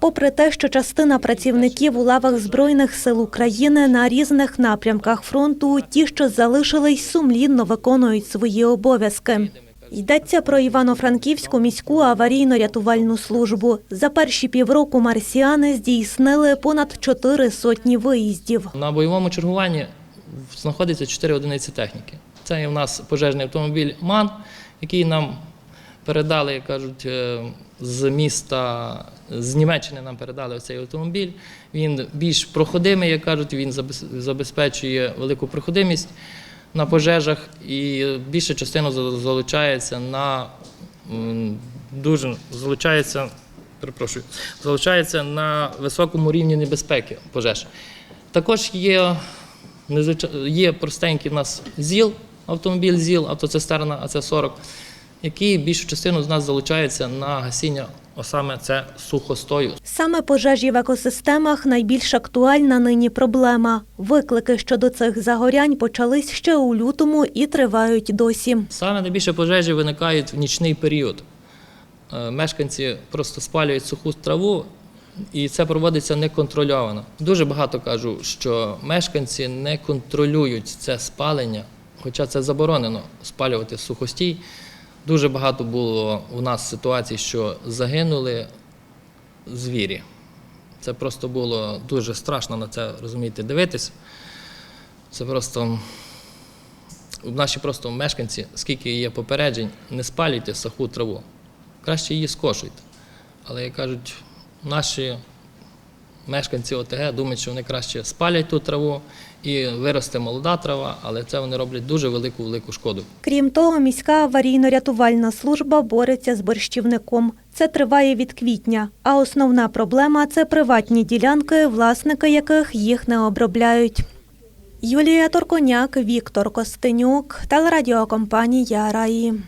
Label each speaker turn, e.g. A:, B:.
A: Попри те, що частина працівників у лавах Збройних сил України на різних напрямках фронту, ті, що залишились, сумлінно виконують свої обов'язки. Йдеться про Івано-Франківську міську аварійно-рятувальну службу. За перші півроку марсіани здійснили понад чотири сотні виїздів.
B: На бойовому чергуванні знаходиться 4 одиниці техніки. Це в нас пожежний автомобіль МАН, який нам передали, як кажуть, е, з міста, з Німеччини нам передали цей автомобіль. Він більш проходимий, як кажуть, він забезпечує велику проходимість на пожежах і більша частина залучається на дуже залучається, перепрошую, залучається на високому рівні небезпеки пожеж. Також є, є простенький в нас ЗІЛ, автомобіль ЗІЛ, автоцистерна АЦ-40, який більшу частину з нас залучається на гасіння, саме це сухостою.
A: Саме пожежі в екосистемах найбільш актуальна нині проблема. Виклики щодо цих загорянь почались ще у лютому і тривають досі.
B: Саме найбільше пожежі виникають в нічний період. Е, Мешканці просто спалюють суху траву, і це проводиться неконтрольовано. Дуже багато кажу, що мешканці не контролюють це спалення, хоча це заборонено спалювати сухостій. Дуже багато було у нас ситуацій, що загинули звірі. Це просто було дуже страшно на це розумієте, дивитися. Це просто наші просто мешканці, скільки є попереджень, не спалюйте суху траву. Краще її скошуйте. Але як кажуть, наші мешканці ОТГ думають, що вони краще спалять ту траву і виросте молода трава, але це вони роблять дуже велику велику шкоду.
A: Крім того, міська аварійно-рятувальна служба бореться з борщівником. Це триває від квітня. А основна проблема це приватні ділянки, власники яких їх не обробляють. Юлія Торконяк, Віктор Костенюк, телерадіокомпанія Раї.